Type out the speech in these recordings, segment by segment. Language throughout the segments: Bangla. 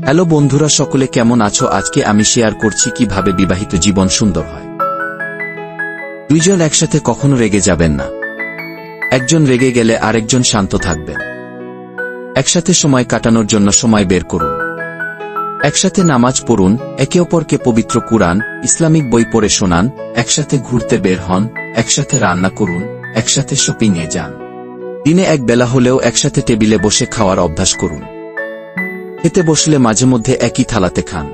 হ্যালো বন্ধুরা, সকলে কেমন আছো? আজকে আমি শেয়ার করছি কীভাবে বিবাহিত জীবন সুন্দর হয়। দুইজন একসাথে কখনো রেগে যাবেন না। একজন রেগে গেলে আরেকজন শান্ত থাকবেন। একসাথে সময় কাটানোর জন্য সময় বের করুন। একসাথে নামাজ পড়ুন, একে অপরকে পবিত্র কুরআন, ইসলামিক বই পড়ে শোনান, একসাথে ঘুরতে বের হন, একসাথে রান্না করুন, একসাথে শপিংয়ে যান। দিনে এক বেলা হলেও একসাথে টেবিলে বসে খাওয়ার অভ্যাস করুন। খেতে বসলে মাঝে মধ্যে একই থালাতে খান।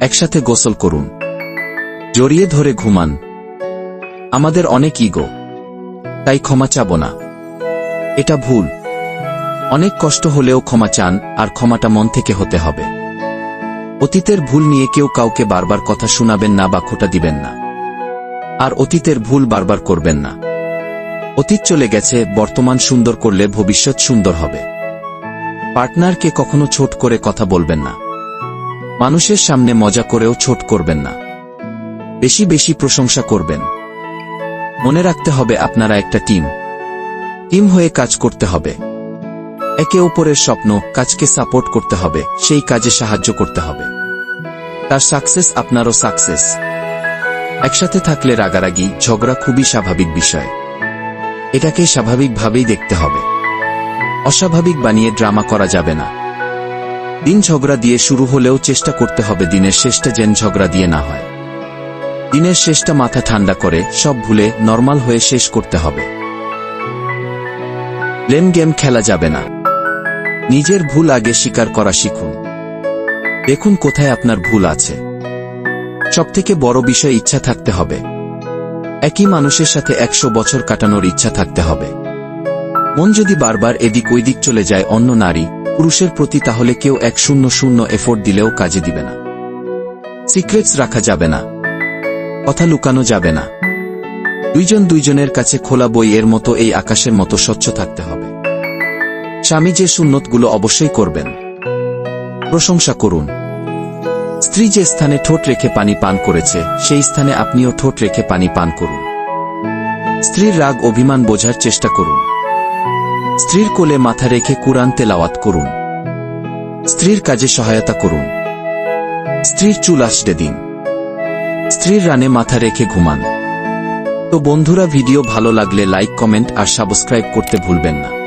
একসাথে গোসল করুন। জড়িয়ে ধরে ঘুমান। আমাদের অনেক ইগো। তাই ক্ষমা চাব না। এটা ভুল। অনেক কষ্ট হলেও ক্ষমা চান, আর ক্ষমাটা মন থেকে হতে হবে। অতীতের ভুল নিয়ে কেউ কাউকে বারবার কথা শোনাবেন না বা খোটা দিবেন না। আর অতীতের ভুল বারবার করবেন না। অতীত চলে গেছে, বর্তমান সুন্দর করলে ভবিষ্যৎ সুন্দর হবে। পার্টনারকে কখনো ছোট করে কথা বলবেন না। মানুষের সামনে মজা করেও ছোট করবেন না। বেশি বেশি প্রশংসা করবেন। মনে রাখতে হবে আপনারা একটা টিম। টিম হয়ে কাজ করতে হবে। একে অপরের স্বপ্ন, কাজকে সাপোর্ট করতে হবে, সেই কাজে সাহায্য করতে হবে। তার সাকসেস আপনারও সাকসেস। একসাথে থাকলে রাগারাগি, ঝগড়া খুবই স্বাভাবিক বিষয়। এটাকে স্বাভাবিকভাবেই দেখতে হবে। অস্বাভাবিক বানিয়ে ড্রামা করা যাবে না। দিন ঝগড়া দিয়ে শুরু হলেও চেষ্টা করতে হবে দিনের শেষটা যেন ঝগড়া দিয়ে না হয়। দিনের শেষটা মাথা ঠান্ডা করে, সব ভুলে নর্মাল হয়ে শেষ করতে হবে। লেন গেম খেলা যাবে না। নিজের ভুল আগে স্বীকার করা শিখুন। দেখুন কোথায় আপনার ভুল আছে। সবথেকে বড় বিষয় ইচ্ছা থাকতে হবে। একই মানুষের সাথে একশো বছর কাটানোর ইচ্ছা থাকতে হবে। মন যদি বারবার এদিক ওইদিক চলে যায় অন্য নারী, পুরুষের প্রতি তাহলে কেউ এক শূন্য শূন্য এফোর্ট দিলেও কাজে দিবে না। সিক্রেটস রাখা যাবে না। কথা লুকানো যাবে না। দুইজন দুইজনের কাছে খোলা বই এর মতো এই আকাশের মতো স্বচ্ছ থাকতে হবে। স্বামী যে সুন্নতগুলো অবশ্যই করবেন। প্রশংসা করুন। স্ত্রী যে স্থানে ঠোঁট রেখে পানি পান করেছে, সেই স্থানে আপনিও ঠোঁট রেখে পানি পান করুন। স্ত্রীর রাগ অভিমান বোঝার চেষ্টা করুন। স্ত্রীর কোলে মাথা রেখে কুরআন তেলাওয়াত করুন। স্ত্রীর কাজে সহায়তা করুন। স্ত্রীর চুল আসতে দিন। স্ত্রীর রানে মাথা রেখে ঘুমান। তো বন্ধুরা, ভিডিও ভালো লাগলে লাইক, কমেন্ট আর সাবস্ক্রাইব করতে ভুলবেন না।